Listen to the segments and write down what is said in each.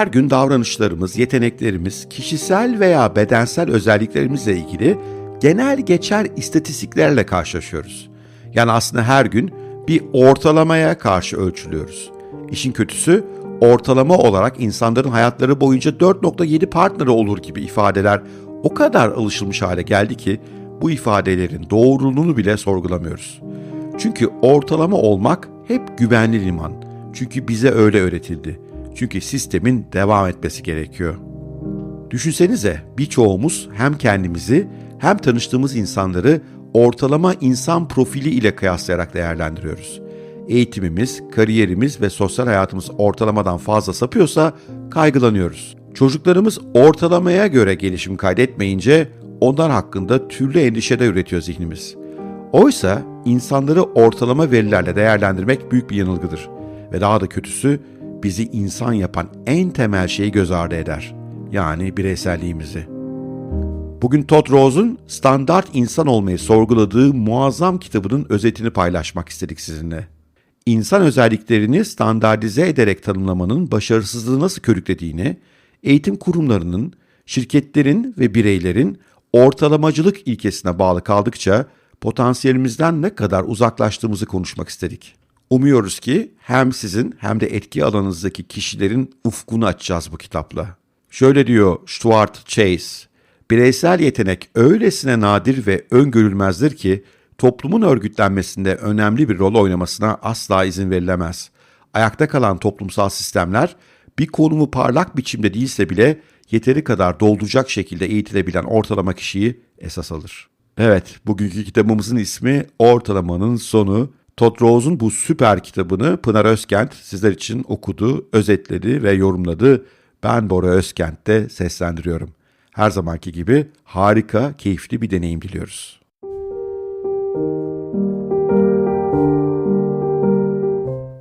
Her gün davranışlarımız, yeteneklerimiz, kişisel veya bedensel özelliklerimizle ilgili genel geçer istatistiklerle karşılaşıyoruz. Yani aslında her gün bir ortalamaya karşı ölçülüyoruz. İşin kötüsü ortalama olarak insanların hayatları boyunca 4.7 partneri olur gibi ifadeler o kadar alışılmış hale geldi ki bu ifadelerin doğruluğunu bile sorgulamıyoruz. Çünkü ortalama olmak hep güvenli liman. Çünkü bize öyle öğretildi. Çünkü sistemin devam etmesi gerekiyor. Düşünsenize birçoğumuz hem kendimizi hem tanıştığımız insanları ortalama insan profili ile kıyaslayarak değerlendiriyoruz. Eğitimimiz, kariyerimiz ve sosyal hayatımız ortalamadan fazla sapıyorsa kaygılanıyoruz. Çocuklarımız ortalamaya göre gelişim kaydetmeyince onlar hakkında türlü endişeler üretiyor zihnimiz. Oysa insanları ortalama verilerle değerlendirmek büyük bir yanılgıdır. Ve daha da kötüsü bizi insan yapan en temel şeyi göz ardı eder. Yani bireyselliğimizi. Bugün Todd Rose'un standart insan olmayı sorguladığı muazzam kitabının özetini paylaşmak istedik sizinle. İnsan özelliklerini standartize ederek tanımlamanın başarısızlığı nasıl körüklediğini, eğitim kurumlarının, şirketlerin ve bireylerin ortalamacılık ilkesine bağlı kaldıkça potansiyelimizden ne kadar uzaklaştığımızı konuşmak istedik. Umuyoruz ki hem sizin hem de etki alanınızdaki kişilerin ufkunu açacağız bu kitapla. Şöyle diyor Stuart Chase, bireysel yetenek öylesine nadir ve öngörülmezdir ki toplumun örgütlenmesinde önemli bir rol oynamasına asla izin verilemez. Ayakta kalan toplumsal sistemler bir konumu parlak biçimde değilse bile yeteri kadar dolduracak şekilde eğitilebilen ortalama kişiyi esas alır. Evet, bugünkü kitabımızın ismi Ortalamanın Sonu. Todd Rose'un bu süper kitabını Pınar Özkent sizler için okudu, özetledi ve yorumladı. Ben Bora Özkent de seslendiriyorum. Her zamanki gibi harika, keyifli bir deneyim diliyoruz.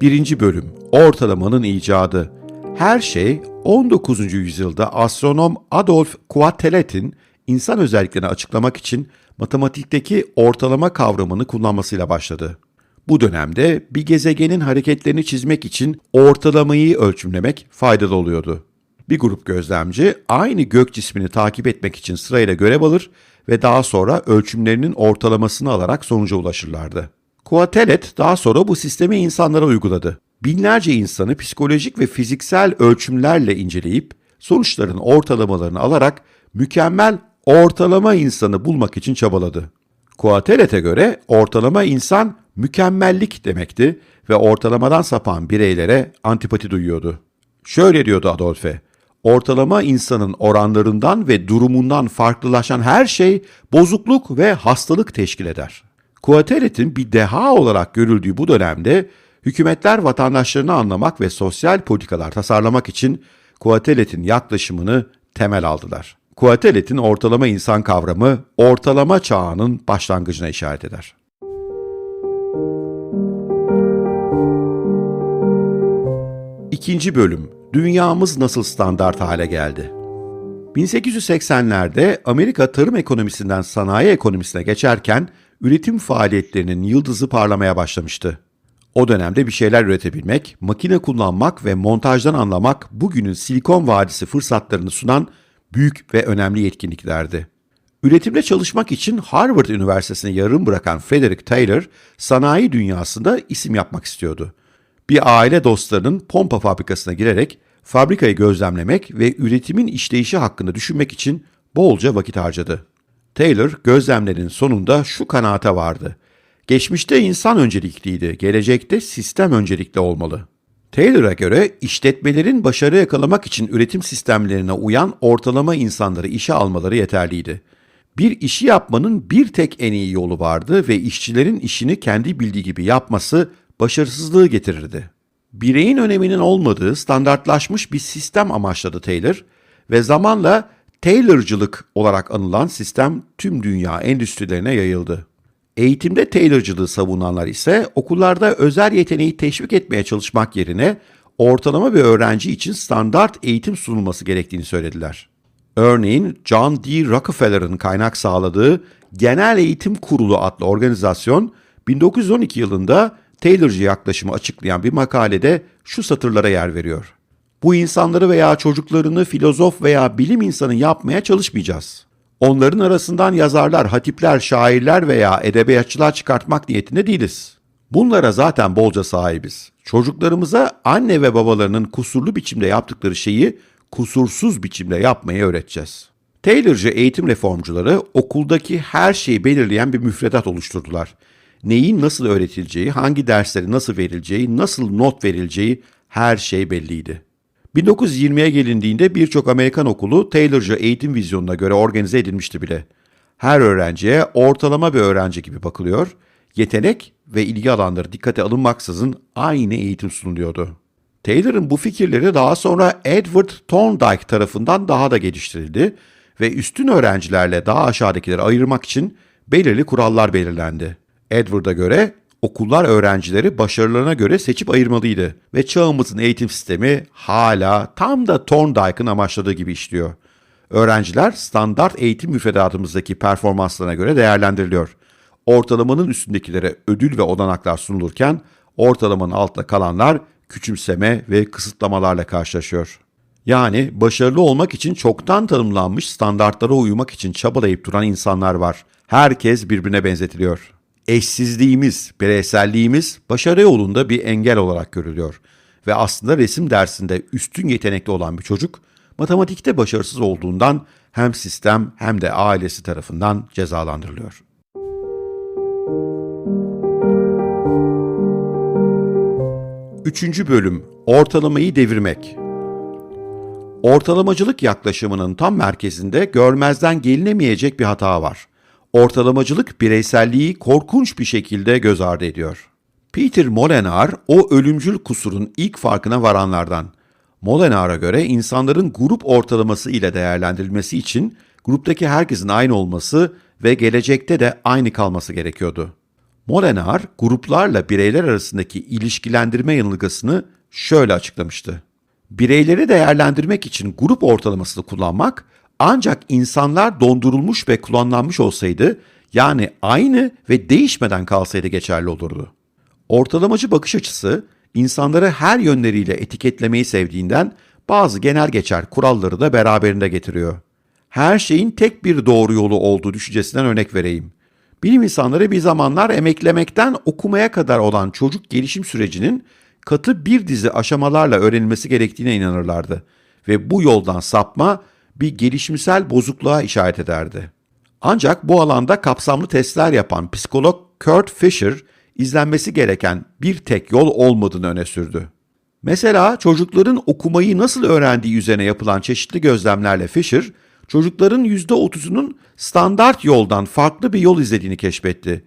Birinci bölüm Ortalamanın icadı Her şey 19. yüzyılda astronom Adolf Quetelet'in insan özelliklerini açıklamak için matematikteki ortalama kavramını kullanmasıyla başladı. Bu dönemde bir gezegenin hareketlerini çizmek için ortalamayı ölçümlemek faydalı oluyordu. Bir grup gözlemci aynı gök cismini takip etmek için sırayla görev alır ve daha sonra ölçümlerinin ortalamasını alarak sonuca ulaşırlardı. Quetelet daha sonra bu sistemi insanlara uyguladı. Binlerce insanı psikolojik ve fiziksel ölçümlerle inceleyip sonuçların ortalamalarını alarak mükemmel ortalama insanı bulmak için çabaladı. Quetelet'e göre ortalama insan mükemmellik demekti ve ortalamadan sapan bireylere antipati duyuyordu. Şöyle diyordu Adolf'e, ortalama insanın oranlarından ve durumundan farklılaşan her şey bozukluk ve hastalık teşkil eder. Quetelet'in bir deha olarak görüldüğü bu dönemde hükümetler vatandaşlarını anlamak ve sosyal politikalar tasarlamak için Quetelet'in yaklaşımını temel aldılar. Quetelet'in ortalama insan kavramı ortalama çağının başlangıcına işaret eder. İkinci bölüm Dünyamız nasıl standart hale geldi? 1880'lerde Amerika tarım ekonomisinden sanayi ekonomisine geçerken üretim faaliyetlerinin yıldızı parlamaya başlamıştı. O dönemde bir şeyler üretebilmek, makine kullanmak ve montajdan anlamak bugünün Silikon Vadisi fırsatlarını sunan büyük ve önemli yetkinliklerdi. Üretimde çalışmak için Harvard Üniversitesi'ne yarım bırakan Frederick Taylor, sanayi dünyasında isim yapmak istiyordu. Bir aile dostlarının pompa fabrikasına girerek fabrikayı gözlemlemek ve üretimin işleyişi hakkında düşünmek için bolca vakit harcadı. Taylor gözlemlerin sonunda şu kanaate vardı. Geçmişte insan öncelikliydi, gelecekte sistem öncelikli olmalı. Taylor'a göre işletmelerin başarı yakalamak için üretim sistemlerine uyan ortalama insanları işe almaları yeterliydi. Bir işi yapmanın bir tek en iyi yolu vardı ve işçilerin işini kendi bildiği gibi yapması başarısızlığı getirirdi. Bireyin öneminin olmadığı standartlaşmış bir sistem amaçladı Taylor ve zamanla Taylorcılık olarak anılan sistem tüm dünya endüstrilerine yayıldı. Eğitimde Taylorcılığı savunanlar ise okullarda özel yeteneği teşvik etmeye çalışmak yerine ortalama bir öğrenci için standart eğitim sunulması gerektiğini söylediler. Örneğin John D. Rockefeller'ın kaynak sağladığı Genel Eğitim Kurulu adlı organizasyon 1912 yılında Taylorcı yaklaşımı açıklayan bir makalede şu satırlara yer veriyor. Bu insanları veya çocuklarını filozof veya bilim insanı yapmaya çalışmayacağız. Onların arasından yazarlar, hatipler, şairler veya edebiyatçılar çıkartmak niyetinde değiliz. Bunlara zaten bolca sahibiz. Çocuklarımıza anne ve babalarının kusurlu biçimde yaptıkları şeyi kusursuz biçimde yapmayı öğreteceğiz. Taylorcı eğitim reformcuları okuldaki her şeyi belirleyen bir müfredat oluşturdular. Neyin nasıl öğretileceği, hangi dersleri nasıl verileceği, nasıl not verileceği her şey belliydi. 1920'ye gelindiğinde birçok Amerikan okulu Taylorcı eğitim vizyonuna göre organize edilmişti bile. Her öğrenciye ortalama bir öğrenci gibi bakılıyor, yetenek ve ilgi alanları dikkate alınmaksızın aynı eğitim sunuluyordu. Taylor'ın bu fikirleri daha sonra Edward Thorndike tarafından daha da geliştirildi ve üstün öğrencilerle daha aşağıdakileri ayırmak için belirli kurallar belirlendi. Edward'a göre okullar öğrencileri başarılarına göre seçip ayırmalıydı ve çağımızın eğitim sistemi hala tam da Thorndike'ın amaçladığı gibi işliyor. Öğrenciler standart eğitim müfredatımızdaki performanslarına göre değerlendiriliyor. Ortalamanın üstündekilere ödül ve olanaklar sunulurken ortalamanın altında kalanlar küçümseme ve kısıtlamalarla karşılaşıyor. Yani başarılı olmak için çoktan tanımlanmış standartlara uymak için çabalayıp duran insanlar var. Herkes birbirine benzetiliyor. Eşsizliğimiz, bireyselliğimiz başarı yolunda bir engel olarak görülüyor. Ve aslında resim dersinde üstün yetenekli olan bir çocuk matematikte başarısız olduğundan hem sistem hem de ailesi tarafından cezalandırılıyor. Üçüncü bölüm Ortalamayı devirmek Ortalamacılık yaklaşımının tam merkezinde görmezden gelinemeyecek bir hata var. Ortalamacılık bireyselliği korkunç bir şekilde göz ardı ediyor. Peter Molenar o ölümcül kusurun ilk farkına varanlardan. Molenar'a göre insanların grup ortalaması ile değerlendirilmesi için gruptaki herkesin aynı olması ve gelecekte de aynı kalması gerekiyordu. Molenar, gruplarla bireyler arasındaki ilişkilendirme yanılgısını şöyle açıklamıştı. Bireyleri değerlendirmek için grup ortalamasını kullanmak ancak insanlar dondurulmuş ve kullanılmış olsaydı yani aynı ve değişmeden kalsaydı geçerli olurdu. Ortalamacı bakış açısı insanları her yönleriyle etiketlemeyi sevdiğinden bazı genel geçer kuralları da beraberinde getiriyor. Her şeyin tek bir doğru yolu olduğu düşüncesinden örnek vereyim. Bilim insanları bir zamanlar emeklemekten okumaya kadar olan çocuk gelişim sürecinin katı bir dizi aşamalarla öğrenilmesi gerektiğine inanırlardı ve bu yoldan sapma bir gelişimsel bozukluğa işaret ederdi. Ancak bu alanda kapsamlı testler yapan psikolog Kurt Fisher izlenmesi gereken bir tek yol olmadığını öne sürdü. Mesela çocukların okumayı nasıl öğrendiği üzerine yapılan çeşitli gözlemlerle Fisher, çocukların %30'unun standart yoldan farklı bir yol izlediğini keşfetti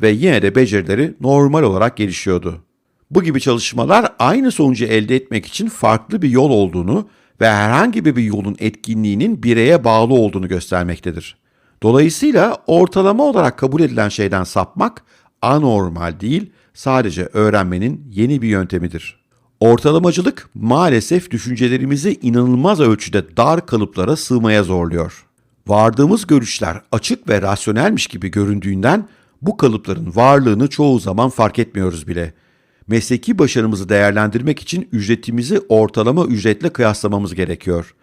ve yine de becerileri normal olarak gelişiyordu. Bu gibi çalışmalar aynı sonucu elde etmek için farklı bir yol olduğunu ve herhangi bir yolun etkinliğinin bireye bağlı olduğunu göstermektedir. Dolayısıyla ortalama olarak kabul edilen şeyden sapmak anormal değil, sadece öğrenmenin yeni bir yöntemidir. Ortalamacılık maalesef düşüncelerimizi inanılmaz ölçüde dar kalıplara sığmaya zorluyor. Vardığımız görüşler açık ve rasyonelmiş gibi göründüğünden bu kalıpların varlığını çoğu zaman fark etmiyoruz bile. Mesleki başarımızı değerlendirmek için ücretimizi ortalama ücretle kıyaslamamız gerekiyor.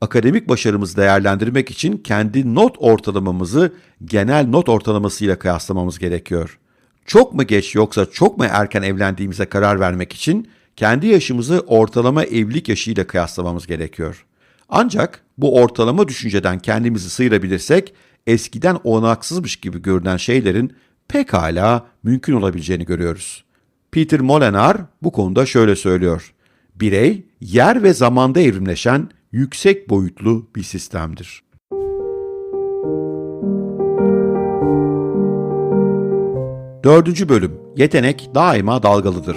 Akademik başarımızı değerlendirmek için kendi not ortalamamızı genel not ortalamasıyla kıyaslamamız gerekiyor. Çok mu geç yoksa çok mu erken evlendiğimize karar vermek için kendi yaşımızı ortalama evlilik yaşıyla kıyaslamamız gerekiyor. Ancak bu ortalama düşünceden kendimizi sıyırabilirsek eskiden olanaksızmış gibi görünen şeylerin pekala mümkün olabileceğini görüyoruz. Peter Molenar bu konuda şöyle söylüyor. Birey, yer ve zamanda evrimleşen yüksek boyutlu bir sistemdir. Dördüncü bölüm. Yetenek daima dalgalıdır.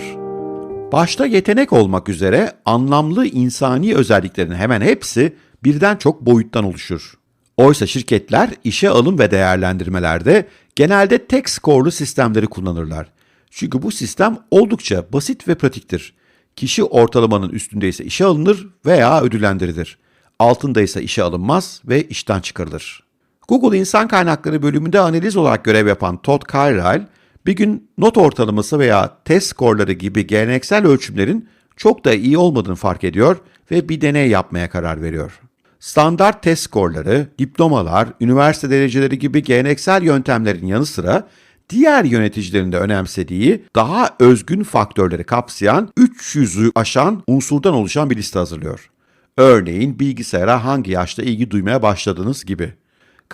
Başta yetenek olmak üzere anlamlı insani özelliklerin hemen hepsi birden çok boyuttan oluşur. Oysa şirketler işe alım ve değerlendirmelerde genelde tek skorlu sistemleri kullanırlar. Çünkü bu sistem oldukça basit ve pratiktir. Kişi ortalamanın üstündeyse işe alınır veya ödüllendirilir. Altındaysa işe alınmaz ve işten çıkarılır. Google İnsan Kaynakları bölümünde analiz olarak görev yapan Todd Carlyle, bir gün not ortalaması veya test skorları gibi geleneksel ölçümlerin çok da iyi olmadığını fark ediyor ve bir deney yapmaya karar veriyor. Standart test skorları, diplomalar, üniversite dereceleri gibi geleneksel yöntemlerin yanı sıra diğer yöneticilerin de önemsediği daha özgün faktörleri kapsayan 300'ü aşan unsurdan oluşan bir liste hazırlıyor. Örneğin bilgisayara hangi yaşta ilgi duymaya başladınız gibi.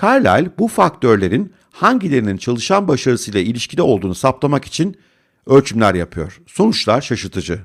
Carlyle bu faktörlerin hangilerinin çalışan başarısıyla ilişkide olduğunu saptamak için ölçümler yapıyor. Sonuçlar şaşırtıcı.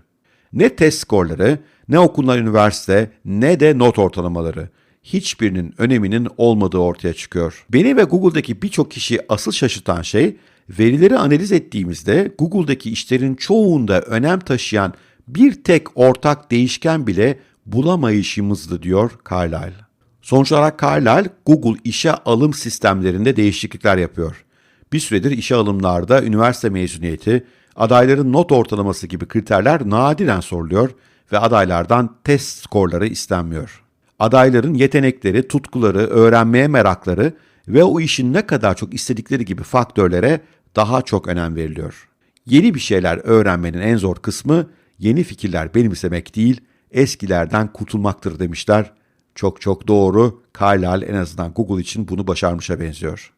Ne test skorları, ne okunan üniversite, ne de not ortalamaları. Hiçbirinin öneminin olmadığı ortaya çıkıyor. Beni ve Google'daki birçok kişi asıl şaşırtan şey, verileri analiz ettiğimizde Google'daki işlerin çoğunda önem taşıyan bir tek ortak değişken bile bulamayışımızdı diyor Carlyle. Sonuç olarak Carlyle, Google işe alım sistemlerinde değişiklikler yapıyor. Bir süredir işe alımlarda üniversite mezuniyeti, adayların not ortalaması gibi kriterler nadiren soruluyor ve adaylardan test skorları istenmiyor. Adayların yetenekleri, tutkuları, öğrenmeye merakları ve o işin ne kadar çok istedikleri gibi faktörlere daha çok önem veriliyor. Yeni bir şeyler öğrenmenin en zor kısmı yeni fikirler benimsemek değil, eskilerden kurtulmaktır demişler. Çok çok doğru. Carlyle en azından Google için bunu başarmışa benziyor.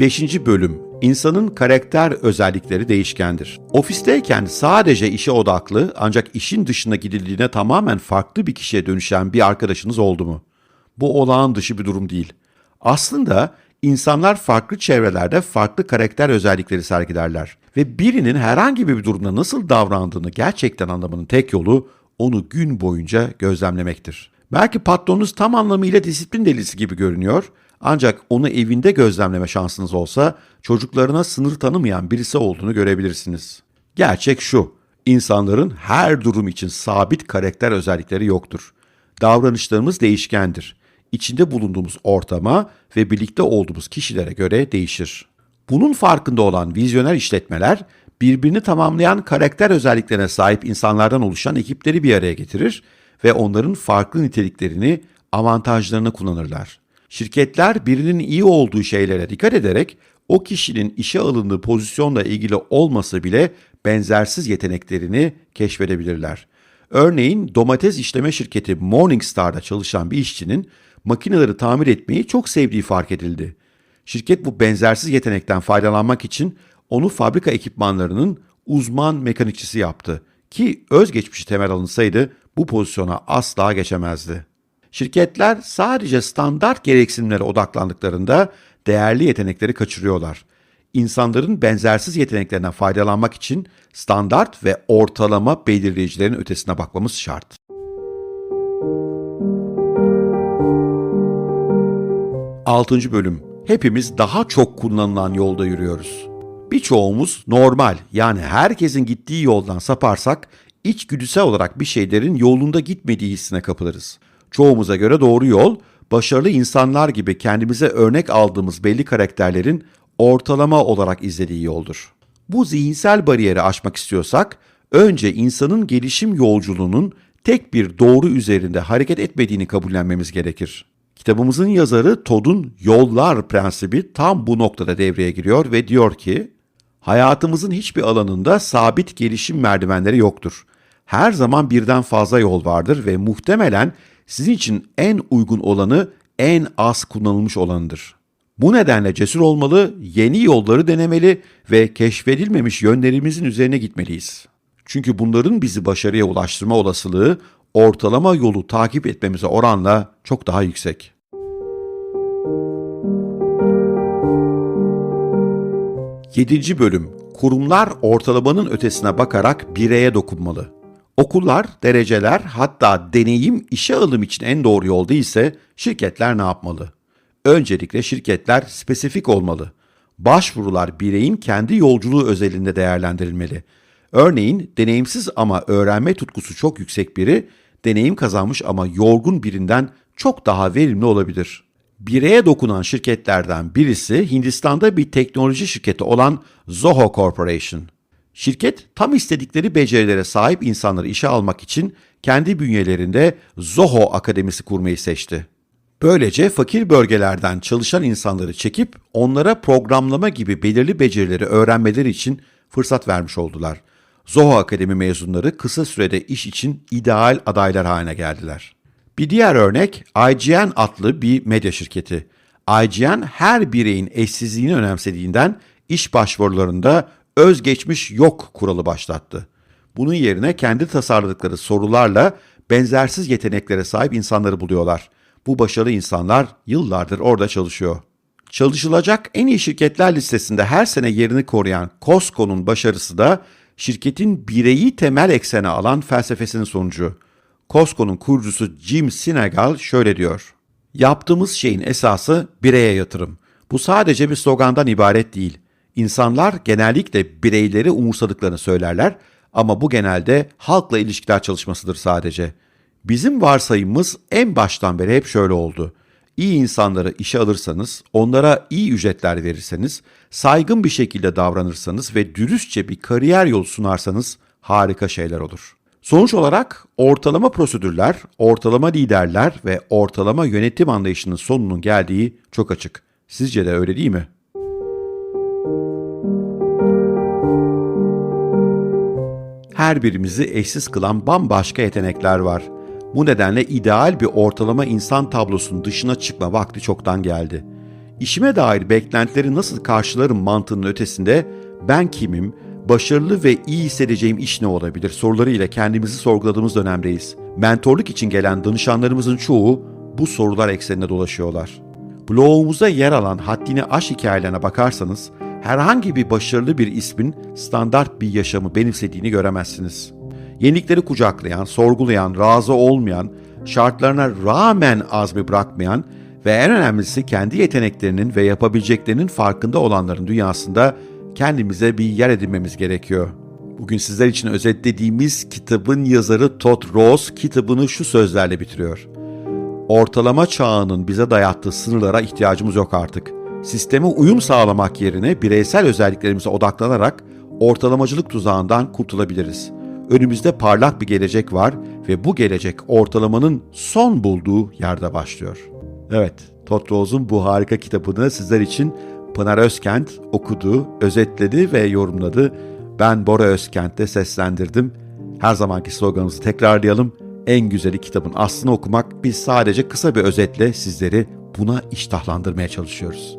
5. bölüm İnsanın karakter özellikleri değişkendir. Ofisteyken sadece işe odaklı ancak işin dışına gidildiğine tamamen farklı bir kişiye dönüşen bir arkadaşınız oldu mu? Bu olağan dışı bir durum değil. Aslında insanlar farklı çevrelerde farklı karakter özellikleri sergilerler ve birinin herhangi bir durumda nasıl davrandığını gerçekten anlamanın tek yolu onu gün boyunca gözlemlemektir. Belki patronunuz tam anlamıyla disiplin delisi gibi görünüyor ancak onu evinde gözlemleme şansınız olsa çocuklarına sınır tanımayan birisi olduğunu görebilirsiniz. Gerçek şu, insanların her durum için sabit karakter özellikleri yoktur. Davranışlarımız değişkendir. İçinde bulunduğumuz ortama ve birlikte olduğumuz kişilere göre değişir. Bunun farkında olan vizyoner işletmeler birbirini tamamlayan karakter özelliklerine sahip insanlardan oluşan ekipleri bir araya getirir ve onların farklı niteliklerini, avantajlarını kullanırlar. Şirketler birinin iyi olduğu şeylere dikkat ederek o kişinin işe alındığı pozisyonla ilgili olmasa bile benzersiz yeteneklerini keşfedebilirler. Örneğin domates işleme şirketi Morningstar'da çalışan bir işçinin makineleri tamir etmeyi çok sevdiği fark edildi. Şirket bu benzersiz yetenekten faydalanmak için onu fabrika ekipmanlarının uzman mekanikçisi yaptı ki özgeçmişi temel alınsaydı bu pozisyona asla geçemezdi. Şirketler sadece standart gereksinimlere odaklandıklarında değerli yetenekleri kaçırıyorlar. İnsanların benzersiz yeteneklerinden faydalanmak için standart ve ortalama belirleyicilerin ötesine bakmamız şart. Altıncı bölüm. Hepimiz daha çok kullanılan yolda yürüyoruz. Birçoğumuz normal yani herkesin gittiği yoldan saparsak içgüdüsel olarak bir şeylerin yolunda gitmediği hissine kapılırız. Çoğumuza göre doğru yol, başarılı insanlar gibi kendimize örnek aldığımız belli karakterlerin ortalama olarak izlediği yoldur. Bu zihinsel bariyeri aşmak istiyorsak, önce insanın gelişim yolculuğunun tek bir doğru üzerinde hareket etmediğini kabullenmemiz gerekir. Kitabımızın yazarı Todd'un yollar prensibi tam bu noktada devreye giriyor ve diyor ki, hayatımızın hiçbir alanında sabit gelişim merdivenleri yoktur. Her zaman birden fazla yol vardır ve muhtemelen sizin için en uygun olanı en az kullanılmış olanıdır. Bu nedenle cesur olmalı, yeni yolları denemeli ve keşfedilmemiş yönlerimizin üzerine gitmeliyiz. Çünkü bunların bizi başarıya ulaştırma olasılığı ortalama yolu takip etmemize oranla çok daha yüksek. Yedinci bölüm Kurumlar ortalamanın ötesine bakarak bireye dokunmalı. Okullar, dereceler hatta deneyim işe alım için en doğru yol değilse şirketler ne yapmalı? Öncelikle şirketler spesifik olmalı. Başvurular bireyin kendi yolculuğu özelinde değerlendirilmeli. Örneğin deneyimsiz ama öğrenme tutkusu çok yüksek biri, deneyim kazanmış ama yorgun birinden çok daha verimli olabilir. Bireye dokunan şirketlerden birisi Hindistan'da bir teknoloji şirketi olan Zoho Corporation. Şirket tam istedikleri becerilere sahip insanları işe almak için kendi bünyelerinde Zoho Akademisi kurmayı seçti. Böylece fakir bölgelerden çalışan insanları çekip onlara programlama gibi belirli becerileri öğrenmeleri için fırsat vermiş oldular. Zoho Akademi mezunları kısa sürede iş için ideal adaylar haline geldiler. Bir diğer örnek IGN adlı bir medya şirketi. IGN her bireyin eşsizliğini önemsediğinden iş başvurularında özgeçmiş yok kuralı başlattı. Bunun yerine kendi tasarladıkları sorularla benzersiz yeteneklere sahip insanları buluyorlar. Bu başarılı insanlar yıllardır orada çalışıyor. Çalışılacak en iyi şirketler listesinde her sene yerini koruyan Costco'nun başarısı da şirketin bireyi temel eksene alan felsefesinin sonucu. Costco'nun kurucusu Jim Sinegal şöyle diyor. Yaptığımız şeyin esası bireye yatırım. Bu sadece bir slogandan ibaret değil. İnsanlar genellikle bireyleri umursadıklarını söylerler ama bu genelde halkla ilişkiler çalışmasıdır sadece. Bizim varsayımımız en baştan beri hep şöyle oldu. İyi insanları işe alırsanız, onlara iyi ücretler verirseniz, saygın bir şekilde davranırsanız ve dürüstçe bir kariyer yolu sunarsanız harika şeyler olur. Sonuç olarak ortalama prosedürler, ortalama liderler ve ortalama yönetim anlayışının sonunun geldiği çok açık. Sizce de öyle değil mi? Her birimizi eşsiz kılan bambaşka yetenekler var. Bu nedenle ideal bir ortalama insan tablosunun dışına çıkma vakti çoktan geldi. İşime dair beklentileri nasıl karşılarım mantığının ötesinde ben kimim, başarılı ve iyi hissedeceğim iş ne olabilir sorularıyla kendimizi sorguladığımız dönemdeyiz. Mentorluk için gelen danışanlarımızın çoğu bu sorular ekseninde dolaşıyorlar. Blogumuzda yer alan haddini aş hikayelerine bakarsanız herhangi bir başarılı bir ismin standart bir yaşamı benimsediğini göremezsiniz. Yenilikleri kucaklayan, sorgulayan, razı olmayan, şartlarına rağmen azmi bırakmayan ve en önemlisi kendi yeteneklerinin ve yapabileceklerinin farkında olanların dünyasında kendimize bir yer edinmemiz gerekiyor. Bugün sizler için özetlediğimiz kitabın yazarı Todd Rose kitabını şu sözlerle bitiriyor. Ortalama çağının bize dayattığı sınırlara ihtiyacımız yok artık. Sisteme uyum sağlamak yerine bireysel özelliklerimize odaklanarak ortalamacılık tuzağından kurtulabiliriz. Önümüzde parlak bir gelecek var ve bu gelecek ortalamanın son bulduğu yerde başlıyor. Evet, Todd Rose'un bu harika kitabını sizler için Pınar Özkent okudu, özetledi ve yorumladı. Ben Bora Özkent'te seslendirdim. Her zamanki sloganımızı tekrarlayalım. En güzeli kitabın aslını okumak. Biz sadece kısa bir özetle sizleri buna iştahlandırmaya çalışıyoruz.